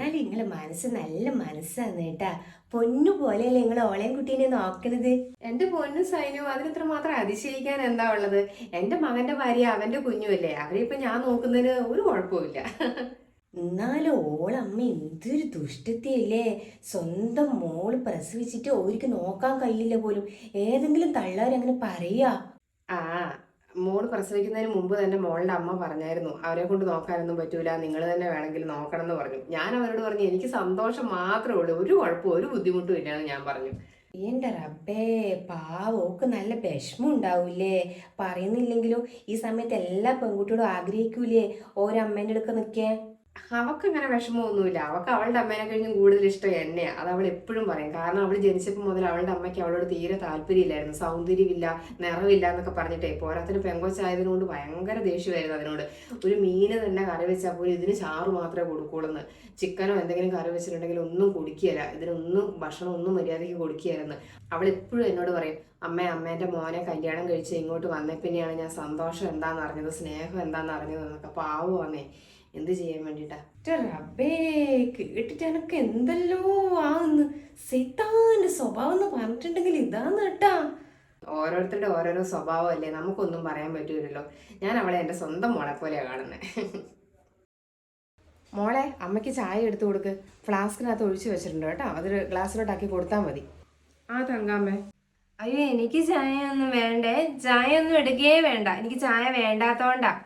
എന്നാലും നിങ്ങളെ മനസ്സ് നല്ല മനസ്സാണ് കേട്ടാ. പൊന്നു പോലെയല്ലേ നിങ്ങൾ ഓളയും കുട്ടീനെ നോക്കണത്? എന്റെ പൊന്നും സൈനു അതിനിത്ര മാത്രം അതിശയിക്കാൻ എന്താ ഉള്ളത്? എന്റെ മകന്റെ ഭാര്യ അവന്റെ കുഞ്ഞുമല്ലേ. അവരിപ്പൊ ഞാൻ നോക്കുന്നതിന് ഒരു കുഴപ്പമില്ല എന്നാലും ഓളമ്മ എന്തൊരു ദുഷ്ടത്തിയല്ലേ. സ്വന്തം മോൾ പ്രസവിച്ചിട്ട് ഓർക്ക് നോക്കാൻ കഴിയില്ല പോലും. ഏതെങ്കിലും തള്ളവരങ്ങനെ പറയാ. ആ മോൾ പ്രസവിക്കുന്നതിന് മുമ്പ് തന്നെ മോളുടെ അമ്മ പറഞ്ഞായിരുന്നു അവരെ കൊണ്ട് നോക്കാനൊന്നും പറ്റൂല നിങ്ങൾ തന്നെ വേണമെങ്കിൽ നോക്കണം എന്ന് പറഞ്ഞു. ഞാൻ അവരോട് പറഞ്ഞു എനിക്ക് സന്തോഷം മാത്രമേ ഉള്ളൂ ഒരു കുഴപ്പവും ഒരു ബുദ്ധിമുട്ടും ഇല്ലെന്ന് ഞാൻ പറഞ്ഞു. എന്റെ റബ്ബേ പാവോക്ക് നല്ല വിഷമം ഉണ്ടാവൂലേ പറയുന്നില്ലെങ്കിലും ഈ സമയത്ത് എല്ലാ പെൺകുട്ടികളും ആഗ്രഹിക്കൂലേ ഓരോ അമ്മേന്റെ അടുക്ക നിൽക്കാൻ? അവക്ക് അങ്ങനെ വിഷമമൊന്നുമില്ല. അവക്ക് അവളുടെ അമ്മേനെ കഴിഞ്ഞും കൂടുതൽ ഇഷ്ടം എന്നെയാ. അത് അവൾ എപ്പോഴും പറയും. കാരണം അവൾ ജനിച്ചപ്പോൾ മുതൽ അവളുടെ അമ്മയ്ക്ക് അവളോട് തീരെ താല്പര്യമില്ലായിരുന്നു. സൗന്ദര്യമില്ല നിറവില്ല എന്നൊക്കെ പറഞ്ഞിട്ടേ പോരാത്തിന് പെങ്കൊച്ചായതിനോട് ഭയങ്കര ദേഷ്യമായിരുന്നു അതിനോട്. ഒരു മീന് തന്നെ കറി വെച്ചാൽ പോലും ഇതിന് ചാറ് മാത്രമേ കൊടുക്കുള്ളൂ ചിക്കനോ എന്തെങ്കിലും കറി വെച്ചിട്ടുണ്ടെങ്കിൽ ഒന്നും കുടിക്കുകയില്ല. ഇതിനൊന്നും ഭക്ഷണം ഒന്നും മര്യാദയ്ക്ക് കൊടുക്കുകയായിരുന്നു അവൾ എപ്പോഴും എന്നോട് പറയും അമ്മ അമ്മേന്റെ മോനെ കല്യാണം കഴിച്ച് ഇങ്ങോട്ട് വന്നേ. പിന്നെയാണ് ഞാൻ സന്തോഷം എന്താണെന്ന് അറിഞ്ഞത് സ്നേഹം എന്താണെന്ന് അറിഞ്ഞത് എന്നൊക്കെ പാവമാന്നേ എന്ത് ചെയ്യാൻ വേണ്ടിട്ടാ? റബ്ബേ കേട്ടിട്ട് എനക്ക് എന്തല്ലോ ആന്ന് സൈത്താന്റെ സ്വഭാവം എന്ന് പറഞ്ഞിട്ടുണ്ടെങ്കിൽ ഇതാന്ന് കേട്ടാ. ഓരോരുത്തരുടെ ഓരോരോ സ്വഭാവം അല്ലേ നമുക്കൊന്നും പറയാൻ പറ്റൂലല്ലോ. ഞാൻ അവളെ എന്റെ സ്വന്തം മോളെ പോലെയാണ് കാണുന്നത് മോളെ അമ്മയ്ക്ക് ചായ എടുത്തു കൊടുക്ക്. ഫ്ലാസ്കിനകത്ത് ഒഴിച്ചു വെച്ചിട്ടുണ്ട് കേട്ടോ. അതൊരു ഗ്ലാസ്സിലോട്ടാക്കി കൊടുത്താൽ മതി. ആ തങ്കാമ്മേ. അയ്യോ എനിക്ക് ചായ ഒന്നും വേണ്ടേ? ചായ ഒന്നും എടുക്കുകയേ വേണ്ട. എനിക്ക് ചായ വേണ്ടാത്തോണ്ടാ.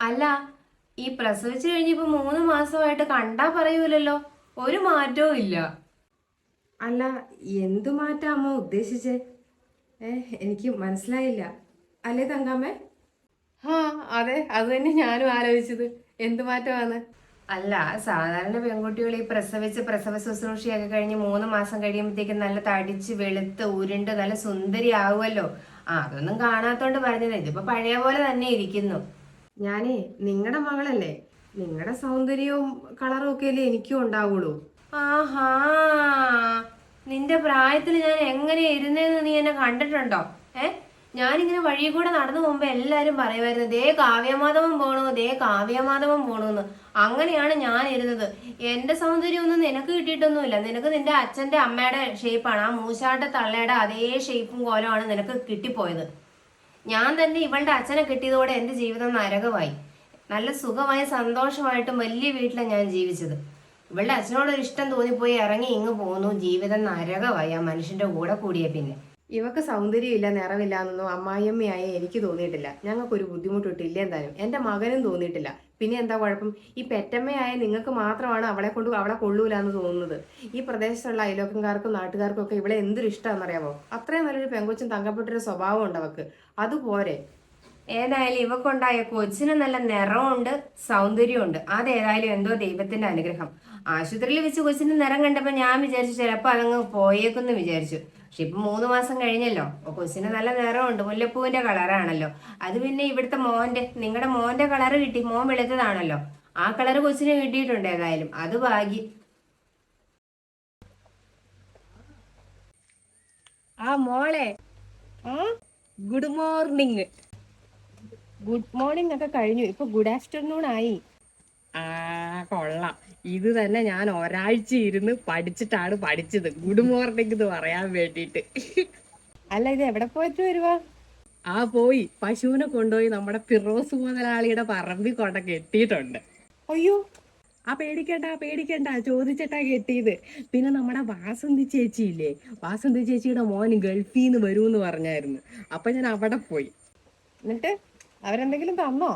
അല്ല ഈ പ്രസവിച്ചു കഴിഞ്ഞിപ്പോ മൂന്ന് മാസമായിട്ട് കണ്ടാ പറയൂലല്ലോ. ഒരു മാറ്റവും ഇല്ല. അല്ല എന്തു മാറ്റാ അമ്മ ഉദ്ദേശിച്ചേ? ഏ എനിക്ക് മനസ്സിലായില്ല. അല്ലേ തങ്കാമ്മേ? ആ അതെ അത് തന്നെ ഞാനും ആലോചിച്ചത്. എന്തു മാറ്റമാണ്? അല്ല സാധാരണ പെൺകുട്ടികൾ ഈ പ്രസവിച്ച് പ്രസവ ശുശ്രൂഷയൊക്കെ കഴിഞ്ഞ് മൂന്ന് മാസം കഴിയുമ്പോഴത്തേക്കും നല്ല തടിച്ച് വെളുത്ത് ഉരുണ്ട് നല്ല സുന്ദരി ആവുമല്ലോ ആ അതൊന്നും കാണാത്തോണ്ട് പറഞ്ഞത് ഇതിപ്പോ പഴയ പോലെ തന്നെ ഇരിക്കുന്നു. ഞാനേ നിങ്ങളുടെ മകളല്ലേ? നിങ്ങളുടെ സൗന്ദര്യവും കളറും ഒക്കെ അല്ലേ എനിക്കും ഉണ്ടാവുള്ളൂ. ആഹാ. നിന്റെ പ്രായത്തിൽ ഞാൻ എങ്ങനെ ഇരുന്നേന്ന് നീ എന്നെ കണ്ടിട്ടുണ്ടോ? ഏ? ഞാനിങ്ങനെ വഴി കൂടെ നടന്നു പോകുമ്പോ എല്ലാരും പറയുമായിരുന്നു ദേ കാവ്യമാധവൻ പോണു ദേ കാവ്യമാധവൻ പോണുന്ന് അങ്ങനെയാണ് ഞാൻ ഇരുന്നത്. എന്റെ സൗന്ദര്യമൊന്നും നിനക്ക് കിട്ടിയിട്ടൊന്നുമില്ല. നിനക്ക് നിന്റെ അച്ഛന്റെ അമ്മയുടെ ഷേപ്പാണ് ആ മൂശാട്ട തള്ളയുടെ അതേ ഷേപ്പും കോലമാണ് നിനക്ക് കിട്ടിപ്പോയത്. ഞാൻ തന്നെ ഇവളുടെ അച്ഛനെ കിട്ടിയതോടെ എന്റെ ജീവിതം നരകമായി. നല്ല സുഖമായി സന്തോഷമായിട്ടും വലിയ വീട്ടിലാണ് ഞാൻ ജീവിച്ചത്. ഇവളുടെ അച്ഛനോടൊരു ഇഷ്ടം തോന്നിപ്പോയി ഇറങ്ങി ഇങ്ങ് പോന്നു. ജീവിതം നരകമായി. ആ മനുഷ്യന്റെ കൂടെ കൂടിയ പിന്നെ. ഇവക്ക് സൗന്ദര്യമില്ല നിറവില്ല എന്നൊന്നും അമ്മായിയമ്മയായ എനിക്ക് തോന്നിയിട്ടില്ല. ഞങ്ങൾക്കൊരു ബുദ്ധിമുട്ടിട്ടില്ല എന്തായാലും. എന്റെ മകനും തോന്നിയിട്ടില്ല. പിന്നെ എന്താ കുഴപ്പം? ഈ പെറ്റമ്മയായ നിങ്ങൾക്ക് മാത്രമാണ് അവളെ കൊണ്ട് അവളെ കൊള്ളൂല എന്ന് തോന്നുന്നത്. ഈ പ്രദേശത്തുള്ള അയലോക്കംകാർക്കും നാട്ടുകാർക്കും ഒക്കെ ഇവളെ എന്തൊരു ഇഷ്ടമാണെന്നറിയാമോ അത്രയും നല്ലൊരു പെങ്കൊച്ചും തങ്കപ്പെട്ടൊരു സ്വഭാവം ഉണ്ട് അവക്ക്. അതുപോരെ ഏതായാലും ഇവക്കുണ്ടായ കൊച്ചിന് നല്ല നിറമുണ്ട് സൗന്ദര്യമുണ്ട് അതേതായാലും എന്തോ ദൈവത്തിന്റെ അനുഗ്രഹം. ആശുപത്രിയിൽ വെച്ച് കൊച്ചിന്റെ നിറം കണ്ടപ്പോൾ ഞാൻ വിചാരിച്ചു ചിലപ്പോൾ അതങ്ങ് പോയേക്കെന്ന് വിചാരിച്ചു. പക്ഷെ ഇപ്പൊ മൂന്ന് മാസം കഴിഞ്ഞല്ലോ. അപ്പൊ കൊച്ചിന് നല്ല നിറമുണ്ട്. മുല്ലപ്പൂവിന്റെ കളറാണല്ലോ. അത് പിന്നെ ഇവിടുത്തെ മോന്റെ നിങ്ങളുടെ മോന്റെ കളറ് കിട്ടി. മോൻ വെളുത്തതാണല്ലോ. ആ കളർ കൊച്ചിന് കിട്ടിയിട്ടുണ്ട് ഏതായാലും. അത് ഭാഗ്യം. ആ മോളെ. ഗുഡ് മോർണിംഗ് ഗുഡ് മോർണിംഗ് ഒക്കെ കഴിഞ്ഞു. ഇപ്പൊ ഗുഡ് ആഫ്റ്റർനൂൺ ആയി. ആ കൊള്ളാം. ഇത് തന്നെ ഞാൻ ഒരാഴ്ച ഇരുന്ന് പഠിച്ചിട്ടാണ് പഠിച്ചത്. ഗുഡ് മോർണിംഗ് എന്ന് പറയാൻ വേണ്ടിയിട്ട്. അല്ല ഇത് എവിടെ പോയിട്ട് വരുവാ? ആ പോയി. പശുവിനെ കൊണ്ടുപോയി നമ്മുടെ പിറോസ് മുതലാളിയുടെ പറമ്പിൽ കൊണ്ട കെട്ടിയിട്ടുണ്ട് അയ്യോ. ആ പേടിക്കണ്ട പേടിക്കണ്ട. ചോദിച്ചിട്ടാ കെട്ടിയത്. പിന്നെ നമ്മുടെ വാസന്തി ചേച്ചിയില്ലേ? വാസന്തി ചേച്ചിയുടെ മോൻ ഗൾഫിൽ നിന്ന് വരൂന്ന് പറഞ്ഞായിരുന്നു. അപ്പൊ ഞാൻ അവിടെ പോയി. എന്നിട്ട് അവരെന്തെങ്കിലും തന്നോ?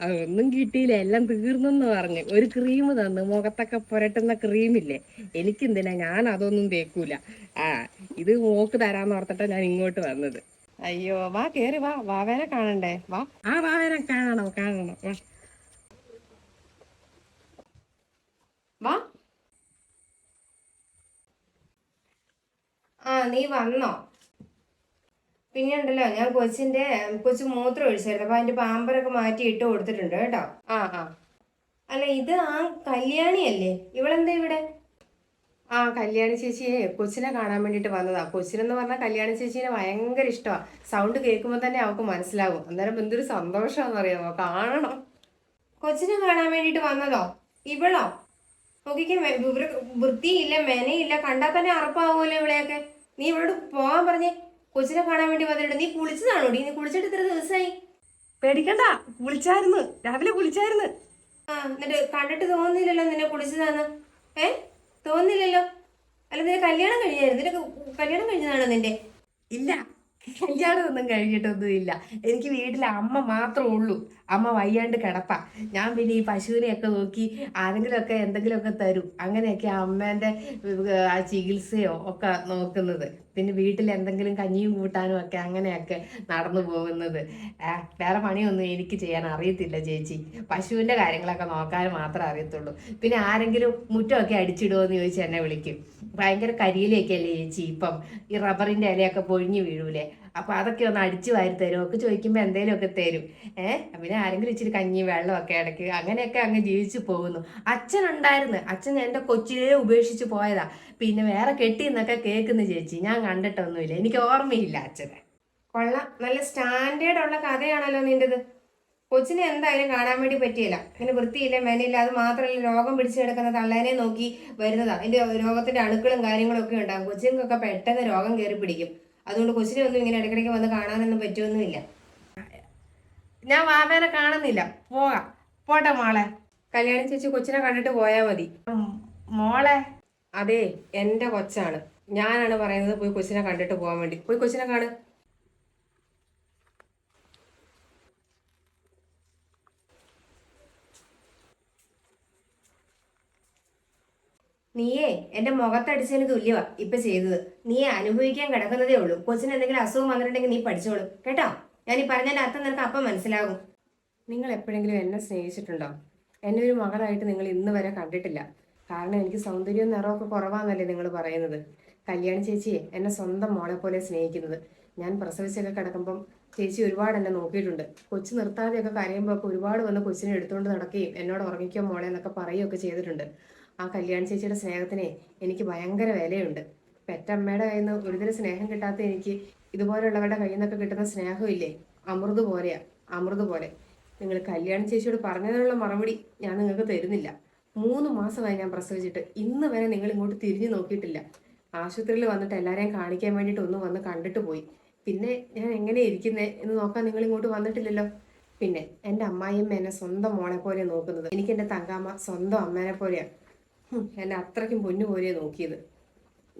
അതൊന്നും കിട്ടിയില്ല. എല്ലാം തീർന്നെന്ന് പറഞ്ഞു. ഒരു ക്രീം തന്നു. മുഖത്തൊക്കെ പുരട്ടുന്ന ക്രീമില്ലേ എനിക്കെന്തിനാ? ഞാൻ അതൊന്നും തേക്കൂല. ആ ഇത് മോക്ക് തരാന്ന് ഓർത്തിട്ടാ ഞാൻ ഇങ്ങോട്ട് വന്നത്. അയ്യോ വാ കേറി വാ. വാവേനെ കാണണ്ടേ? വാ. ആ വാവേനെ കാണണം കാണണം. വാ. വാ. ആ നീ വന്നോ? പിന്നെ ഉണ്ടല്ലോ ഞാൻ കൊച്ചിന്റെ കൊച്ചു മൂത്രം ഒഴിച്ചായിരുന്നു. അപ്പൊ അതിന്റെ പാമ്പറൊക്കെ മാറ്റി ഇട്ട് കൊടുത്തിട്ടുണ്ട് കേട്ടോ. ആ ആ. അല്ല ഇത് ആ കല്യാണിയല്ലേ ഇവളെന്താ ഇവിടെ? ആ കല്യാണി ചേച്ചിയെ കൊച്ചിനെ കാണാൻ വേണ്ടിട്ട് വന്നതാ. കൊച്ചിനെന്ന് പറഞ്ഞാൽ കല്യാണി ചേച്ചീനെ ഭയങ്കര ഇഷ്ടമാ സൗണ്ട് കേൾക്കുമ്പോൾ തന്നെ അവൾക്ക് മനസ്സിലാകും. അന്നേരം എന്തൊരു സന്തോഷമാണെന്ന് അറിയാമോ കാണണം. കൊച്ചിനെ കാണാൻ വേണ്ടിട്ട് വന്നതോ? ഇവളോ? നോക്കിക്കേ വൃത്തിയില്ല മെനയില്ല. കണ്ടാൽ തന്നെ അറപ്പാവുമല്ലോ ഇവിടെയൊക്കെ നീ ഇവളോട് പോകാൻ പറഞ്ഞേ. കൊച്ചിനെ കാണാൻ വേണ്ടി വന്നിട്ട് നീ കുളിച്ചതാണോ നീ കുളിച്ചിട്ട് ഇത്ര ദിവസമായി? പേടിക്കണ്ട. കുളിച്ചായിരുന്നു. രാവിലെ കുളിച്ചായിരുന്നു. ആ എന്നിട്ട് കണ്ടിട്ട് തോന്നുന്നില്ലല്ലോ നിന്നെ കുളിച്ചതാന്ന്. ഏ? തോന്നുന്നില്ലല്ലോ? അല്ല നിന്റെ കല്യാണം കഴിഞ്ഞായിരുന്നു. നിന്റെ കല്യാണം കഴിഞ്ഞതാണോ നിന്റെ? ഇല്ല. കല്യാണമൊന്നും കഴിഞ്ഞിട്ടൊന്നും ഇല്ല എനിക്ക് വീട്ടിൽ അമ്മ മാത്രമേ ഉള്ളൂ. അമ്മ വയ്യാണ്ട് കിടപ്പാ. ഞാൻ പിന്നെ ഈ പശുവിനെയൊക്കെ നോക്കി ആരെങ്കിലുമൊക്കെ എന്തെങ്കിലുമൊക്കെ തരും. അങ്ങനെയൊക്കെ അമ്മേന്റെ ആ ചികിത്സയോ ഒക്കെ നോക്കുന്നത്. പിന്നെ വീട്ടിൽ എന്തെങ്കിലും കഞ്ഞിയും കൂട്ടാനും ഒക്കെ അങ്ങനെയൊക്കെ നടന്നു പോകുന്നത്. വേറെ പണിയൊന്നും എനിക്ക് ചെയ്യാൻ അറിയത്തില്ല ചേച്ചി. പശുവിന്റെ കാര്യങ്ങളൊക്കെ നോക്കാൻ മാത്രമേ അറിയത്തുള്ളൂ. പിന്നെ ആരെങ്കിലും മുറ്റമൊക്കെ അടിച്ചിടുമോ എന്ന് ചോദിച്ച് എന്നെ വിളിക്കും. ഭയങ്കര കരിയിലേക്കല്ലേ ചേച്ചി ഇപ്പം? ഈ റബ്ബറിന്റെ ഇലയൊക്കെ പൊഴിഞ്ഞു വീഴൂലേ? അപ്പോൾ അതൊക്കെ ഒന്ന് അടിച്ചു വാരി തരും. ഒക്കെ ചോദിക്കുമ്പോൾ എന്തെങ്കിലുമൊക്കെ തരും. ഏഹ് പിന്നെ ആരെങ്കിലും ഇച്ചിരി കഞ്ഞി വെള്ളമൊക്കെ ഇടയ്ക്ക് അങ്ങനെയൊക്കെ അങ്ങ് ജീവിച്ചു പോകുന്നു. അച്ഛനുണ്ടായിരുന്നു. അച്ഛൻ എന്റെ കൊച്ചിലേ ഉപേക്ഷിച്ച് പോയതാ. പിന്നെ വേറെ കെട്ടി എന്നൊക്കെ കേൾക്കുന്നു ചേച്ചി. ഞാൻ കണ്ടിട്ടൊന്നുമില്ല. എനിക്ക് ഓർമ്മയില്ല അച്ഛനെ. കൊള്ളാം. നല്ല സ്റ്റാൻഡേർഡ് ഉള്ള കഥയാണല്ലോ നിന്റേത്. കൊച്ചിനെ എന്തായാലും കാണാൻ വേണ്ടി പറ്റിയില്ല. അങ്ങനെ വൃത്തിയില്ല മെനയില്ല അത് മാത്രമല്ല രോഗം പിടിച്ചു കിടക്കുന്ന തള്ളേനെ നോക്കി വരുന്നതാ. അതിന്റെ രോഗത്തിന്റെ അണുക്കളും കാര്യങ്ങളും ഒക്കെ ഉണ്ടാകും. കൊച്ചുങ്ങൾക്കൊക്കെ പെട്ടെന്ന് രോഗം കയറി പിടിക്കും. അതുകൊണ്ട് കൊച്ചിനെ ഒന്നും ഇങ്ങനെ ഇടയ്ക്കിടയ്ക്ക് വന്ന് കാണാനൊന്നും പറ്റുമൊന്നുമില്ല ഞാൻ വാവേനെ കാണുന്നില്ല. പോകാം. പോട്ടെ മോളെ. കല്യാണി ചേച്ചി കൊച്ചിനെ കണ്ടിട്ട് പോയാൽ മതി. മോളെ. അതെ എന്റെ കൊച്ചാണ്. ഞാനാണ് പറയുന്നത് പോയി കൊച്ചിനെ കണ്ടിട്ട് പോകാൻ വേണ്ടി. പോയി കൊച്ചിനെ കാണ്. നീയേ എന്റെ മുഖത്തടിച്ചതിന് തുല്യവാ ഇപ്പൊ ചെയ്തത്. നീ അനുഭവിക്കാൻ കിടക്കുന്നതേ ഉള്ളൂ. കൊച്ചിന് എന്തെങ്കിലും അസുഖം വന്നിട്ടുണ്ടെങ്കിൽ നീ പഠിച്ചോളൂ. കേട്ടോ? ഞാൻ ഈ പറഞ്ഞതിന്റെ അർത്ഥം നിനക്ക് അപ്പം മനസ്സിലാകും. നിങ്ങൾ എപ്പോഴെങ്കിലും എന്നെ സ്നേഹിച്ചിട്ടുണ്ടോ? എന്നെ ഒരു മകളായിട്ട് നിങ്ങൾ ഇന്ന് വരെ കണ്ടിട്ടില്ല. കാരണം എനിക്ക് സൗന്ദര്യവും നിറമൊക്കെ കുറവാന്നല്ലേ നിങ്ങൾ പറയുന്നത്. കല്യാണി ചേച്ചിയെ എന്നെ സ്വന്തം മോളെ പോലെ സ്നേഹിക്കുന്നത്. ഞാൻ പ്രസവിച്ചൊക്കെ കിടക്കുമ്പം ചേച്ചി ഒരുപാട് എന്നെ നോക്കിയിട്ടുണ്ട്. കൊച്ചു നിർത്താതെയൊക്കെ കരയുമ്പോൾ ഒക്കെ ഒരുപാട് വന്ന് കൊച്ചിനെ എടുത്തുകൊണ്ട് നടക്കുകയും എന്നോട് ഉറങ്ങിക്കോ മോളെ എന്നൊക്കെ പറയുകയൊക്കെ ചെയ്തിട്ടുണ്ട്. ആ കല്യാൺ ചേച്ചിയുടെ സ്നേഹത്തിനെ എനിക്ക് ഭയങ്കര വിലയുണ്ട്. പെറ്റമ്മയുടെ കയ്യിൽ നിന്ന് ഒരുതരം സ്നേഹം കിട്ടാത്ത എനിക്ക് ഇതുപോലുള്ളവരുടെ കയ്യിൽ നിന്നൊക്കെ കിട്ടുന്ന സ്നേഹമില്ലേ? അമൃത് പോലെയാ അമൃത് പോലെ. നിങ്ങൾ കല്യാൺ ചേച്ചിയോട് പറഞ്ഞതിനുള്ള മറുപടി ഞാൻ നിങ്ങൾക്ക് തരുന്നില്ല. മൂന്ന് മാസമായി ഞാൻ പ്രസവിച്ചിട്ട് ഇന്ന് വരെ നിങ്ങൾ ഇങ്ങോട്ട് തിരിഞ്ഞു നോക്കിയിട്ടില്ല. ആശുപത്രിയിൽ വന്നിട്ട് എല്ലാവരെയും കാണിക്കാൻ വേണ്ടിയിട്ട് ഒന്ന് വന്ന് കണ്ടിട്ട് പോയി. പിന്നെ ഞാൻ എങ്ങനെ ഇരിക്കുന്നേ എന്ന് നോക്കാൻ നിങ്ങൾ ഇങ്ങോട്ട് വന്നിട്ടില്ലല്ലോ? പിന്നെ എന്റെ അമ്മായിയമ്മ എന്നെ സ്വന്തം മോളെ പോലെ നോക്കുന്നത്. എനിക്ക് എന്റെ തങ്കാമ്മ സ്വന്തം അമ്മേനെ പോലെയാണ് എന്നെ അത്രയ്ക്കും പൊന്നു പോലെയാണ് നോക്കിയത്.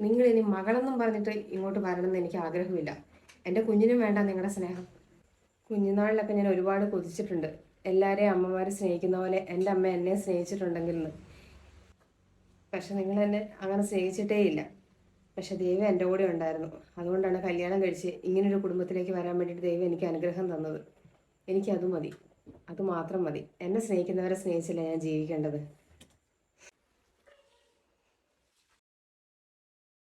നിങ്ങൾ ഇനി മകളെന്നും പറഞ്ഞിട്ട് ഇങ്ങോട്ട് വരണമെന്ന് എനിക്ക് ആഗ്രഹമില്ല. എന്റെ കുഞ്ഞിനും വേണ്ട നിങ്ങളുടെ സ്നേഹം. കുഞ്ഞുനാളിലൊക്കെ ഞാൻ ഒരുപാട് കൊതിച്ചിട്ടുണ്ട്. എല്ലാവരെയും അമ്മമാരെ സ്നേഹിക്കുന്ന പോലെ എന്റെ അമ്മ എന്നെ സ്നേഹിച്ചിട്ടുണ്ടെങ്കിൽ പക്ഷെ നിങ്ങൾ എന്നെ അങ്ങനെ സ്നേഹിച്ചിട്ടേ ഇല്ല. പക്ഷെ ദൈവം എന്റെ കൂടെ ഉണ്ടായിരുന്നു. അതുകൊണ്ടാണ് കല്യാണം കഴിച്ച് ഇങ്ങനൊരു കുടുംബത്തിലേക്ക് വരാൻ വേണ്ടിയിട്ട് ദൈവം എനിക്ക് അനുഗ്രഹം തന്നത്. എനിക്കത് മതി. അത് മാത്രം മതി. എന്നെ സ്നേഹിക്കുന്നവരെ സ്നേഹിച്ചില്ല ഞാൻ ജീവിക്കേണ്ടത്?